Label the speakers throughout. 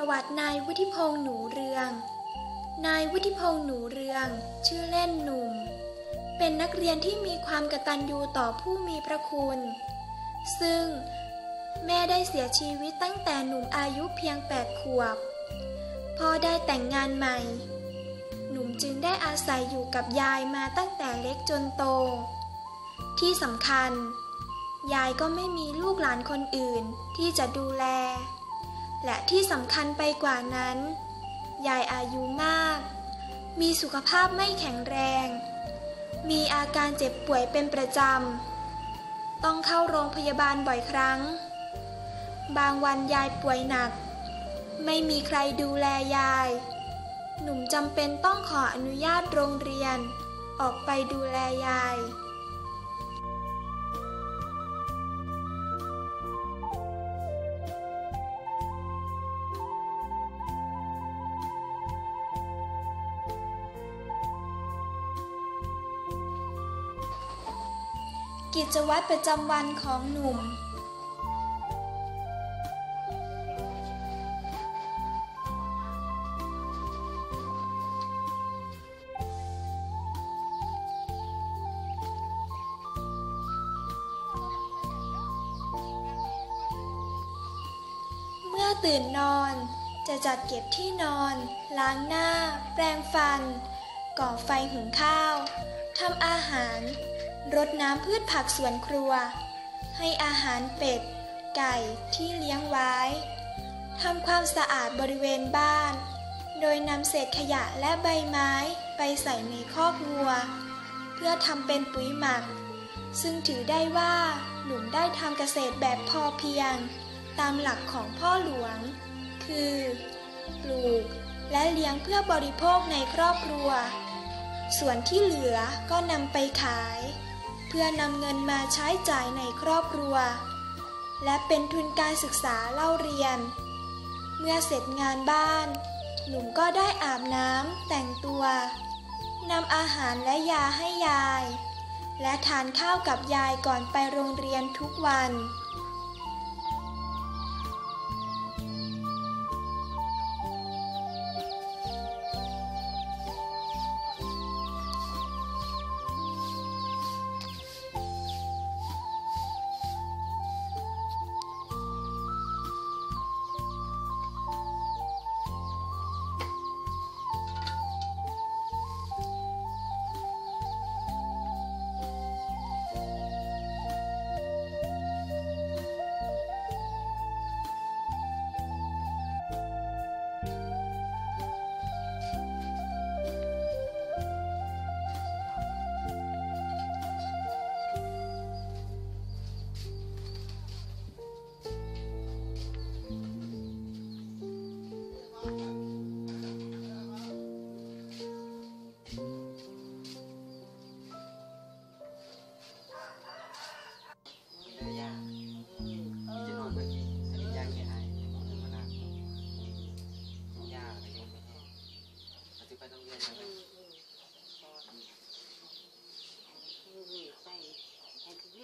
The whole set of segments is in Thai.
Speaker 1: ประวัตินายวุฒิพงษ์หนูเรือง นายวุฒิพงษ์หนูเรือง ชื่อเล่นหนุ่ม เป็นนักเรียนที่มีความกตัญญูต่อผู้มีพระคุณ ซึ่งแม่ได้เสียชีวิตตั้งแต่หนุ่มอายุเพียงแปดขวบพอได้แต่งงานใหม่ หนุ่มจึงได้อาศัยอยู่กับยายมาตั้งแต่เล็กจนโต ที่สำคัญ ยายก็ไม่มีลูกหลานคนอื่นที่จะดูแล และที่สำคัญไปกว่านั้น ยายอายุมาก มีสุขภาพไม่แข็งแรง มีอาการเจ็บป่วยเป็นประจำ ต้องเข้าโรงพยาบาลบ่อยครั้ง บางวันยายป่วยหนัก ไม่มีใครดูแลยาย หนุ่มจำเป็นต้องขออนุญาตโรงเรียน ออกไปดูแลยาย กิจวัตรประจำวันของหนุ่ม เมื่อตื่นนอนจะจัดเก็บที่นอน ล้างหน้า แปรงฟัน ก่อไฟหุงข้าว ทำอาหาร รดน้ำพืชผักสวนครัว ให้อาหารเป็ด ไก่ที่เลี้ยงไว้ทำความสะอาดบริเวณบ้าน โดยนำเศษขยะและใบไม้ไปใส่ในคอกวัว เพื่อทำเป็นปุ๋ยหมัก ซึ่งถือได้ว่าหนุ่มได้ทำเกษตรแบบพอเพียง ตามหลักของพ่อหลวง คือ ปลูกและเลี้ยงเพื่อบริโภคในครอบครัว ส่วนที่เหลือก็นำไปขาย เพื่อนำเงินมาใช้จ่ายในครอบครัว และเป็นทุนการศึกษาเล่าเรียน เมื่อเสร็จงานบ้าน หนุ่มก็ได้อาบน้ำแต่งตัวนำอาหารและยาให้ยาย และทานข้าวกับยายก่อนไปโรงเรียนทุกวัน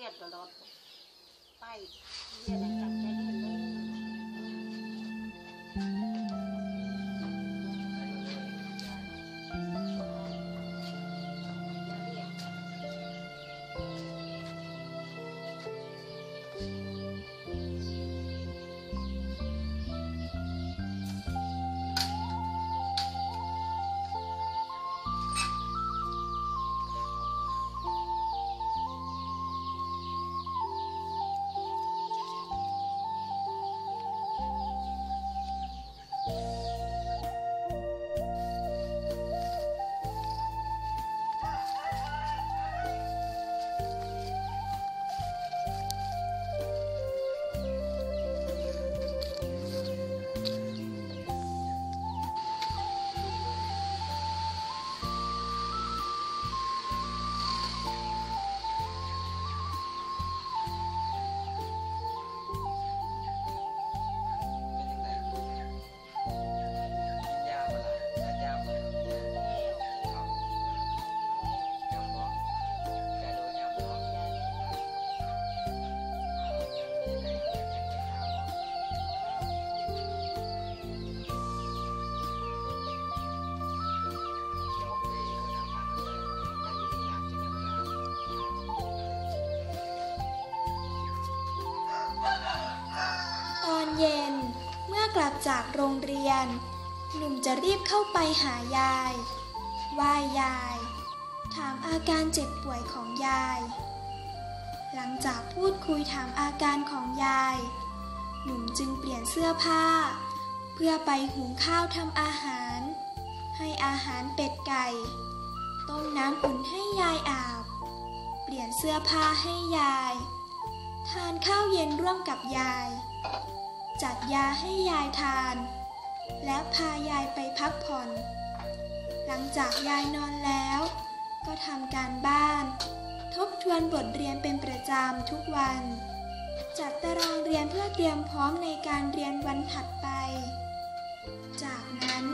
Speaker 2: รีย
Speaker 3: ดตลอดไปเรียดอะไรกัน
Speaker 1: กลับจากโรงเรียน หนุ่มจะรีบเข้าไปหายายไหว้ยาย ถามอาการเจ็บป่วยของยาย หลังจากพูดคุยถามอาการของยาย หนุ่มจึงเปลี่ยนเสื้อผ้า เพื่อไปหุงข้าวทำอาหาร ให้อาหารเป็ดไก่ ต้มน้ำอุ่นให้ยายอาบ เปลี่ยนเสื้อผ้าให้ยาย ทานข้าวเย็นร่วมกับยาย จัดยาให้ยายทาน และพายายไปพักผ่อน หลังจากยายนอนแล้ว ก็ทำการบ้าน ทบทวนบทเรียนเป็นประจำทุกวัน จัดตารางเรียนเพื่อเตรียมพร้อมในการเรียนวันถัดไป จากนั้น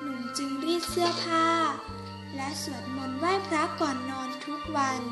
Speaker 1: หนุ่มจึงรีดเสื้อผ้า และสวดมนต์ไหว้พระก่อนนอนทุกวัน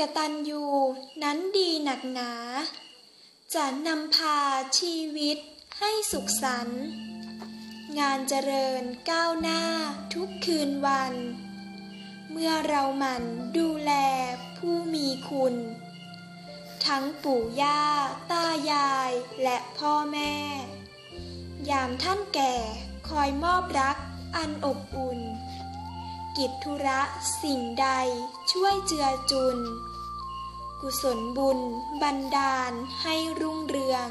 Speaker 1: กตัญญูนั้นดีหนักหนา จะนำพาชีวิตให้สุขสันต์งานเจริญก้าวหน้าทุกคืนวัน เมื่อเราหมั่นดูแลผู้มีคุณ ทั้งปู่ย่า ตายายและพ่อแม่ ยามท่านแก่คอยมอบรักอันอบอุ่น กิจธุระสิ่งใดช่วยเจือจุน กุศลบุญ บันดาลให้รุ่งเรือง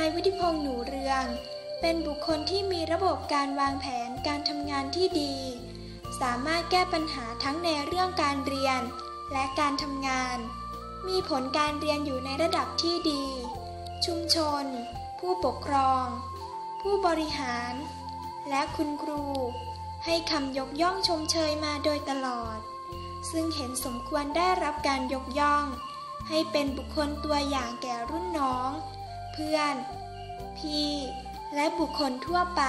Speaker 1: ายวุฒิพงษ์หนูเรือง เป็นบุคคลที่มีระบบการวางแผนการทำงานที่ดี สามารถแก้ปัญหาทั้งในเรื่องการเรียน และการทำงาน มีผลการเรียนอยู่ในระดับที่ดี ชุมชน ผู้ปกครอง ผู้บริหาร และคุณครู ให้คำยกย่องชมเชยมาโดยตลอด ซึ่งเห็นสมควรได้รับการยกย่อง ให้เป็นบุคคลตัวอย่างแก่รุ่นน้อง พื่อน พี่ และบุคคลทั่วไป